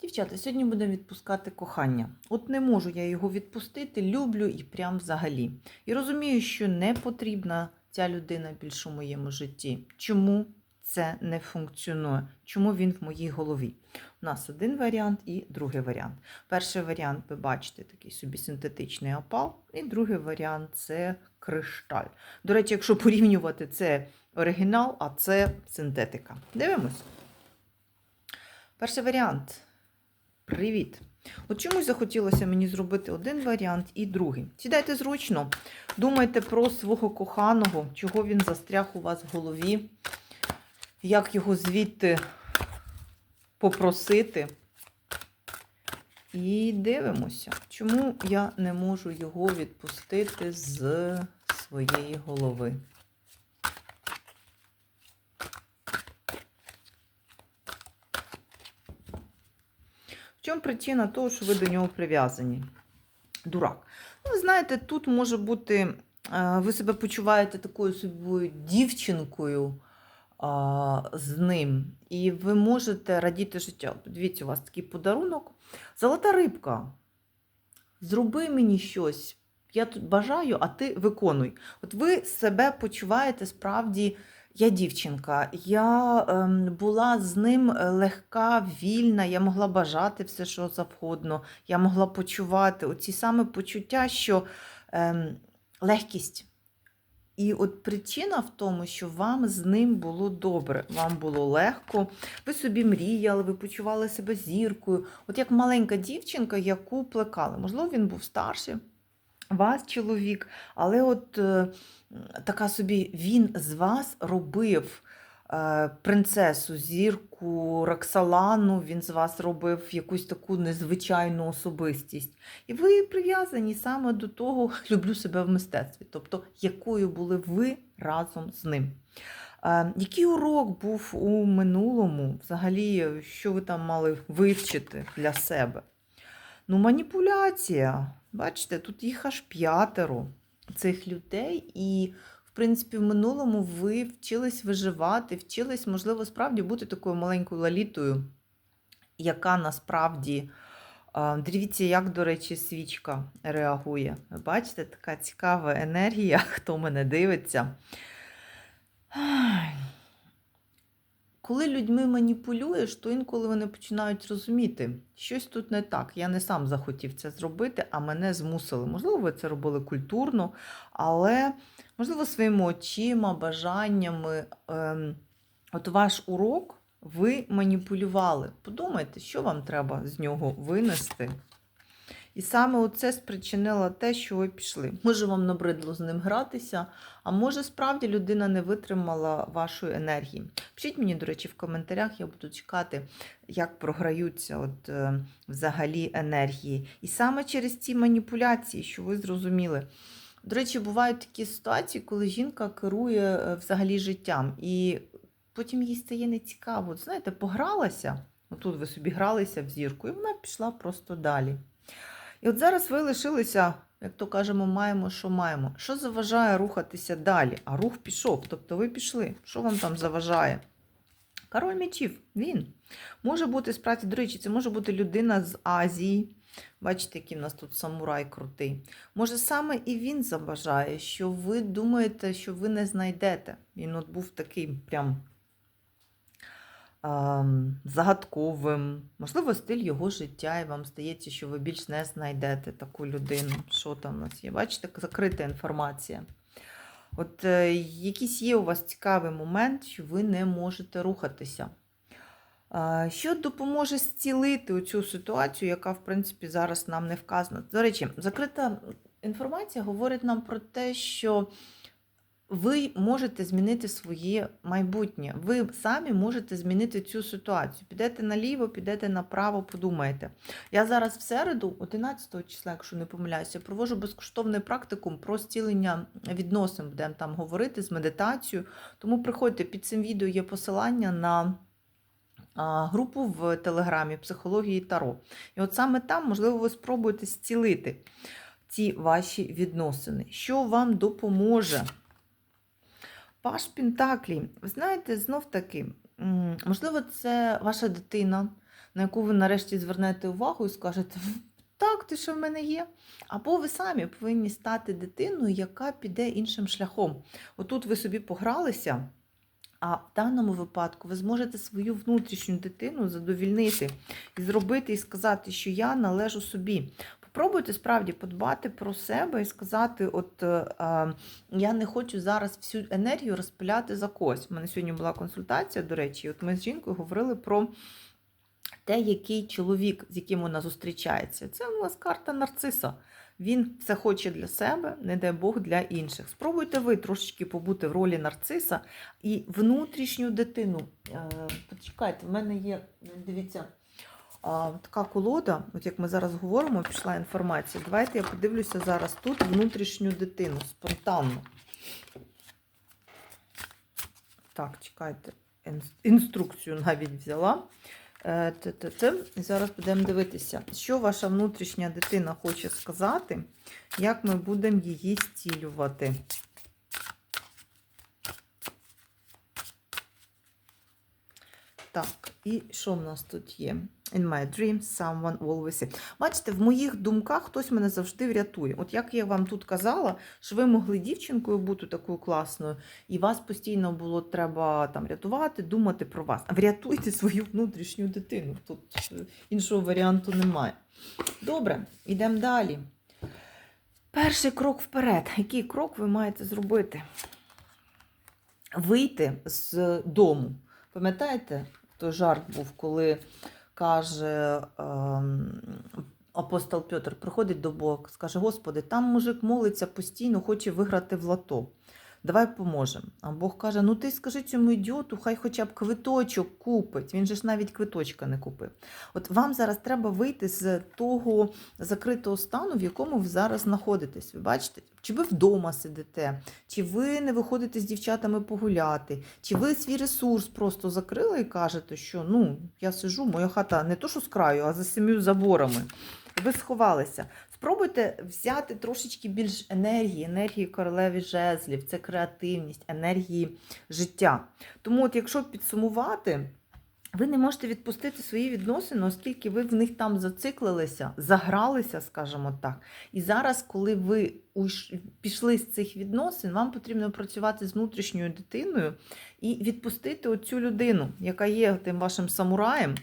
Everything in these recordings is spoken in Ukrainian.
Дівчата, сьогодні будемо відпускати кохання. От не можу я його відпустити, люблю і прям взагалі. І розумію, що не потрібна ця людина більше у моєму житті. Чому це не функціонує? Чому він в моїй голові? У нас один варіант і другий варіант. Перший варіант, ви бачите, такий собі синтетичний опал, і другий варіант це кришталь. До речі, якщо порівнювати, це оригінал, а це синтетика. Дивимось. Перший варіант. Привіт. От чомусь захотілося мені зробити один варіант і другий. Сідайте зручно, думайте про свого коханого, чого він застряг у вас в голові, як його звідти попросити. І дивимося, чому я не можу його відпустити з своєї голови. Чому причина того, що ви до нього прив'язані? Дурак. Ну, ви знаєте, тут може бути, ви себе почуваєте такою собою дівчинкою з ним, і ви можете радіти життя. Дивіться, у вас такий подарунок. Золота рибка. Зроби мені щось. Я тут бажаю, а ти виконуй. От ви себе почуваєте справді. Я дівчинка, я ем, була з ним е, легка, вільна, я могла бажати все, що завгодно, я могла почувати оці саме почуття, що ем, легкість. І от причина в тому, що вам з ним було добре, вам було легко, ви собі мріяли, ви почували себе зіркою. От як маленька дівчинка, яку плекали. Можливо, він був старший, вас чоловік, але от е, така собі він з вас робив е, принцесу, зірку, Роксолану, він з вас робив якусь таку незвичайну особистість. І ви прив'язані саме до того, люблю себе в мистецтві, тобто якою були ви разом з ним. Е, який урок був у минулому, взагалі, що ви там мали вивчити для себе? Ну, маніпуляція. Бачите, тут їх аж п'ятеро цих людей, і, в принципі, в минулому ви вчились виживати, вчились, можливо, справді бути такою маленькою лалітою, яка насправді. Дивіться, як, до речі, свічка реагує. Бачите, така цікава енергія, хто мене дивиться. Коли людьми маніпулюєш, то інколи вони починають розуміти, щось тут не так. Я не сам захотів це зробити, а мене змусили. Можливо, ви це робили культурно, але, можливо, своїми очима, бажаннями. Ем, от ваш урок ви маніпулювали. Подумайте, що вам треба з нього винести. І саме оце спричинило те, що ви пішли. Може, вам набридло з ним гратися, а може, справді людина не витримала вашої енергії. Пишіть мені, до речі, в коментарях, я буду чекати, як програються от, е, взагалі енергії. І саме через ці маніпуляції, що ви зрозуміли. До речі, бувають такі ситуації, коли жінка керує е, взагалі життям, і потім їй стає нецікаво. Знаєте, погралася, отут ви собі гралися в зірку, і вона пішла просто далі. І от зараз ви лишилися, як то кажемо, маємо, що маємо. Що заважає рухатися далі? А рух пішов, тобто ви пішли. Що вам там заважає? Король мечів, він. Може бути справді, до речі, це може бути людина з Азії. Бачите, який в нас тут самурай крутий. Може, саме і він заважає, що ви думаєте, що ви не знайдете. Він от був такий прям загадковим. Можливо, стиль його життя, і вам здається, що ви більш не знайдете таку людину. Що там у нас є? Бачите, закрита інформація. От е, якийсь є у вас цікавий момент, що ви не можете рухатися. Е, Що допоможе зцілити цю ситуацію, яка, в принципі, зараз нам не вказана. До речі, закрита інформація говорить нам про те, що ви можете змінити своє майбутнє. Ви самі можете змінити цю ситуацію. Підете наліво, підете направо, подумаєте. Я зараз в середу, 11 числа, якщо не помиляюся, провожу безкоштовний практикум про зцілення відносин. Будемо там говорити з медитацією. Тому приходьте під цим відео є посилання на. Групу в Телеграмі психології Таро. І от саме там, можливо, ви спробуєте зцілити ці ваші відносини. Що вам допоможе? Паш Пентаклі, ви знаєте, знов таки, можливо, це ваша дитина. на яку ви нарешті звернете увагу і скажете, так, ти що в мене є. Або ви самі повинні стати дитиною, яка піде іншим шляхом. Отут ви собі погралися, а в даному випадку ви зможете свою внутрішню дитину задовільнити і зробити і сказати, що я належу собі. Попробуйте справді подбати про себе і сказати: от е, я не хочу зараз всю енергію розпиляти за когось. У мене сьогодні була консультація, до речі, от ми з жінкою говорили про те, який чоловік, з яким вона зустрічається. Це у нас карта нарциса. Він все хоче для себе, не дай Бог для інших. Спробуйте ви трошечки побути в ролі нарциса і внутрішню дитину. Е, Почекайте, в мене є, дивіться, така колода, от як ми зараз говоримо, пішла інформація. Давайте я подивлюся зараз тут внутрішню дитину спонтанно. Так, чекайте, інструкцію навіть взяла. Е, Т-т-т. І Зараз будемо дивитися, що ваша внутрішня дитина хоче сказати, як ми будемо її зцілювати. Так, і що в нас тут є? In my dreams, someone always. Бачите, в моїх думках хтось мене завжди врятує. От як я вам тут казала, що ви могли дівчинкою бути такою класною, і вас постійно було треба там рятувати, думати про вас. Врятуйте свою внутрішню дитину. Тут іншого варіанту немає. Добре, йдемо далі. Перший крок вперед. Який крок ви маєте зробити? Вийти з дому. Пам'ятаєте, той жарт був, коли каже ем, апостол Петр, приходить до Бога, скаже: Господи, там мужик молиться постійно, хоче виграти в лото. Давай поможемо. А Бог каже: ну ти скажи цьому ідіоту, хай хоча б квиточок купить. Він же ж навіть квиточка не купив. От вам зараз треба вийти з того закритого стану, в якому ви зараз знаходитесь. Ви бачите? Чи ви вдома сидите, чи ви не виходите з дівчатами погуляти, чи ви свій ресурс просто закрили і кажете, що ну, я сижу, моя хата не то, що з краю, а за сім'ю заборами. Ви сховалися. Спробуйте взяти трошечки більш енергії, енергії королеві жезлів, це креативність, енергії життя. Тому, от, якщо підсумувати, ви не можете відпустити свої відносини, оскільки ви в них там зациклилися, загралися, скажімо так. І зараз, коли ви пішли з цих відносин, вам потрібно працювати з внутрішньою дитиною і відпустити оцю людину, яка є тим вашим самураєм.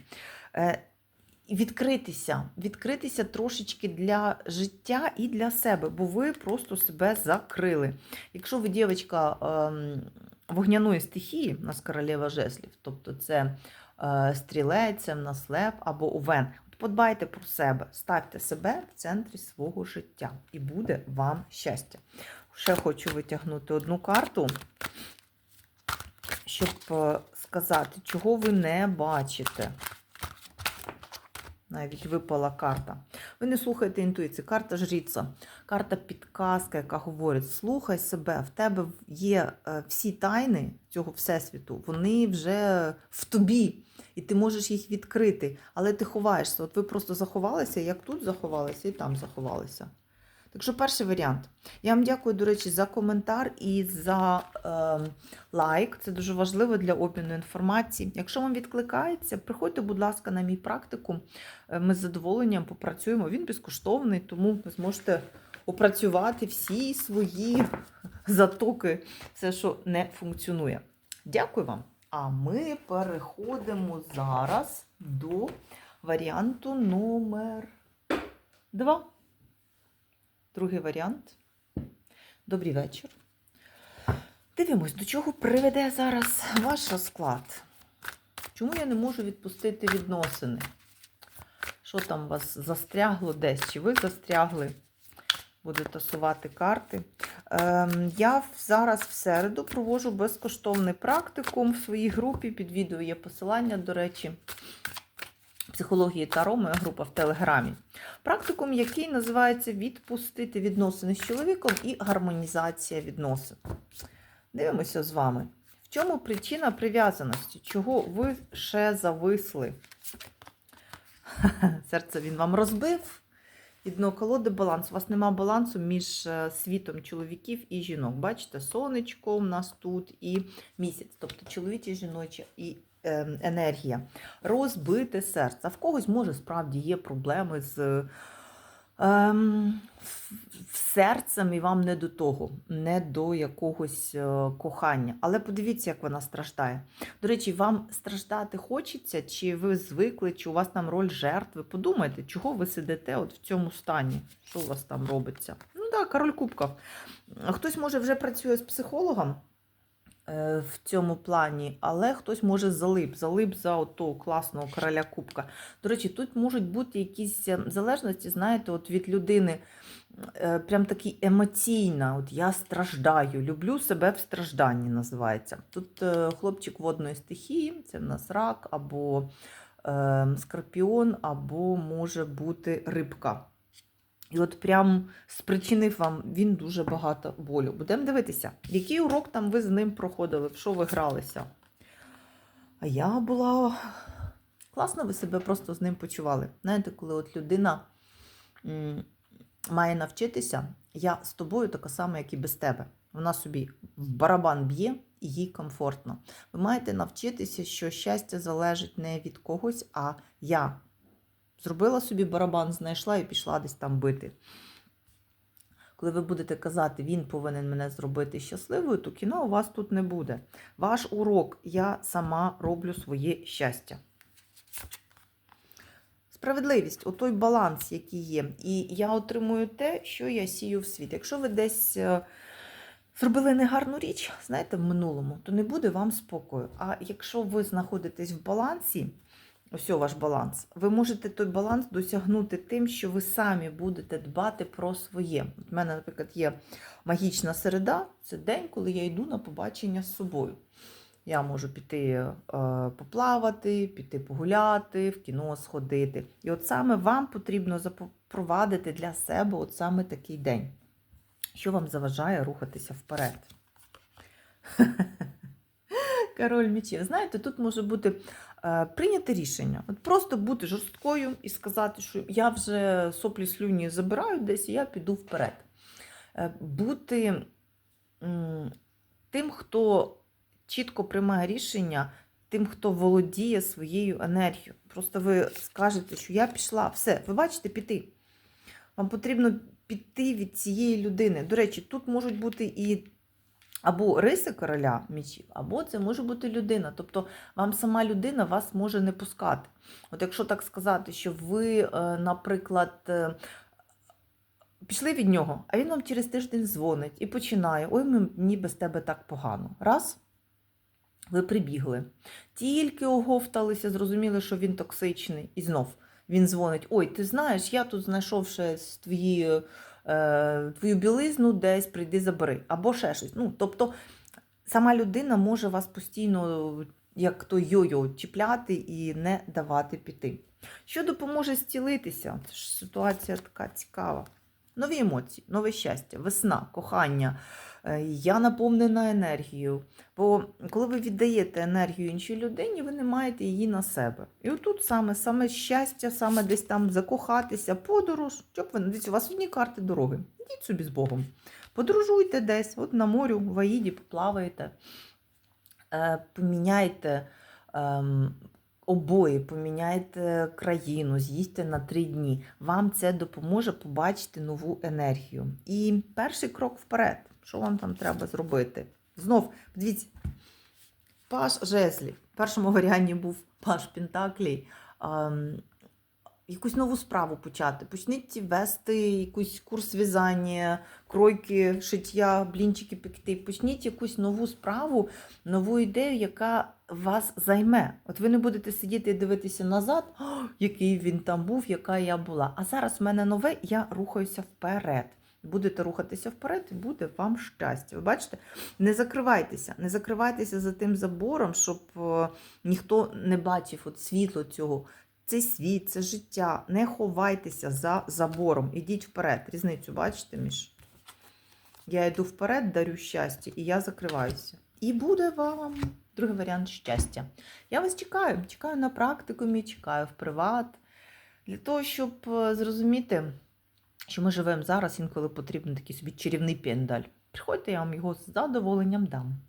Відкритися, відкритися трошечки для життя і для себе, бо ви просто себе закрили. Якщо ви дівчинка ем, вогняної стихії, у нас королева жеслів, тобто це е, стрілець, це в нас лев або овен, подбайте про себе, ставте себе в центрі свого життя, і буде вам щастя. Ще хочу витягнути одну карту, щоб е, сказати, чого ви не бачите. Навіть випала карта. Ви не слухаєте інтуїції. Карта жріться, карта підказка, яка говорить: слухай себе, в тебе є е, всі тайни цього всесвіту, вони вже в тобі, і ти можеш їх відкрити, але ти ховаєшся. От ви просто заховалися, як тут заховалися, і там заховалися. Так що перший варіант. Я вам дякую, до речі, за коментар і за е, лайк. Це дуже важливо для обміну інформації. Якщо вам відкликається, приходьте, будь ласка, на мій практикум. Е, Ми з задоволенням попрацюємо. Він безкоштовний, тому ви зможете опрацювати всі свої затоки, все, що не функціонує. Дякую вам. А ми переходимо зараз до варіанту номер 2. Другий варіант. Добрий вечір. Дивимось, до чого приведе зараз ваш розклад. Чому я не можу відпустити відносини? Що там у вас застрягло десь? Чи ви застрягли? Буду тасувати карти. Ем, я зараз в середу проводжу безкоштовний практикум в своїй групі. Під відео є посилання, до речі, психології Таро, моя група в Телеграмі. Практикум, який називається Відпустити відносини з чоловіком і гармонізація відносин. Дивимося з вами. В чому причина прив'язаності? Чого ви ще зависли? Серце він вам розбив. І колоди баланс. У вас нема балансу між е, світом чоловіків і жінок. Бачите, сонечко у нас тут і місяць. Тобто чоловіче, жіноче і енергія. Розбите серце. В когось може справді є проблеми з ем, серцем і вам не до того, не до якогось е, кохання. Але подивіться, як вона страждає. До речі, вам страждати хочеться, чи ви звикли, чи у вас там роль жертви. Подумайте, чого ви сидите от в цьому стані, що у вас там робиться. Ну так, король кубків. Хтось може вже працює з психологом в цьому плані, але хтось може залип, залип за ото класного короля кубка. До речі, тут можуть бути якісь е, залежності, знаєте, от від людини. е, Прям такі емоційна, от я страждаю, люблю себе в стражданні, називається. Тут е, хлопчик водної стихії, це в нас рак, або е, скорпіон, або може бути рибка. І от прям спричинив вам він дуже багато болю. Будемо дивитися, який урок там ви з ним проходили, в що ви гралися. А я була класно, ви себе просто з ним почували. Знаєте, коли от людина має навчитися, я з тобою така сама, як і без тебе. Вона собі в барабан б'є і їй комфортно. Ви маєте навчитися, що щастя залежить не від когось, а я зробила собі барабан, знайшла і пішла десь там бити. Коли ви будете казати, він повинен мене зробити щасливою, то кіно у вас тут не буде. Ваш урок я сама роблю своє щастя. Справедливість, отой баланс, який є. І я отримую те, що я сію в світ. Якщо ви десь е, зробили негарну річ, знаєте, в минулому, то не буде вам спокою. А якщо ви знаходитесь в балансі, ось ваш баланс, ви можете той баланс досягнути тим, що ви самі будете дбати про своє. От мене, наприклад, є магічна середа, це день, коли я йду на побачення з собою. Я можу піти е, поплавати, піти погуляти, в кіно сходити. І от саме вам потрібно запровадити для себе от саме такий день, що вам заважає рухатися вперед. Король мечів. Знаєте, тут може бути е, прийняти рішення. От просто бути жорсткою і сказати, що я вже соплі слюні забираю десь, і я піду вперед. Е, бути м, тим, хто чітко приймає рішення, тим, хто володіє своєю енергією. Просто ви скажете, що я пішла, все, ви бачите, піти. Вам потрібно піти від цієї людини. До речі, тут можуть бути і або риси короля мечів, або це може бути людина. Тобто вам сама людина вас може не пускати. От якщо так сказати, що ви, е, наприклад, е, пішли від нього, а він вам через тиждень дзвонить і починає: ой, мені без тебе так погано. Раз. Ви прибігли. Тільки оговталися, зрозуміли, що він токсичний. І знов він дзвонить: Ой, ти знаєш, я тут знайшов ще твої, твою білизну десь, прийди забери. Або ще щось. Ну, тобто сама людина може вас постійно, як то йо-йо, чіпляти і не давати піти. Що допоможе зцілитися? Ситуація така цікава. Нові емоції, нове щастя, весна, кохання. Е, Я наповнена енергією. Бо коли ви віддаєте енергію іншій людині, ви не маєте її на себе. І отут саме саме щастя, саме десь там закохатися, подорож. Щоб ви дивіться, у вас одні карти дороги. Йдіть собі з Богом. Подорожуйте десь, от на морю, в Аїді поплаваєте, Е, поміняйте ем, обої, поміняйте країну, з'їсти на три дні. Вам це допоможе побачити нову енергію. І перший крок вперед. Що вам там треба зробити? Знов, подивіться, Паш Жеслів. В першому варіанті був Паш Пентаклій. Якусь нову справу почати. Почніть вести якийсь курс в'язання, кройки, шиття, блінчики пекти. Почніть якусь нову справу, нову ідею, яка вас займе. От ви не будете сидіти і дивитися назад, який він там був, яка я була. А зараз в мене нове, я рухаюся вперед. Будете рухатися вперед, і буде вам щастя. Ви бачите? Не закривайтеся, не закривайтеся за тим забором, щоб е, ніхто не бачив от світло цього. Це світ, це життя. Не ховайтеся за забором. Ідіть вперед. Різницю бачите між. Я йду вперед, дарю щастя, і я закриваюся. І буде вам другий варіант щастя. Я вас чекаю. Чекаю на практикумі, чекаю в приват. Для того, щоб е, зрозуміти, що ми живемо зараз, інколи потрібен такий собі чарівний пендаль. Приходьте, я вам його з задоволенням дам.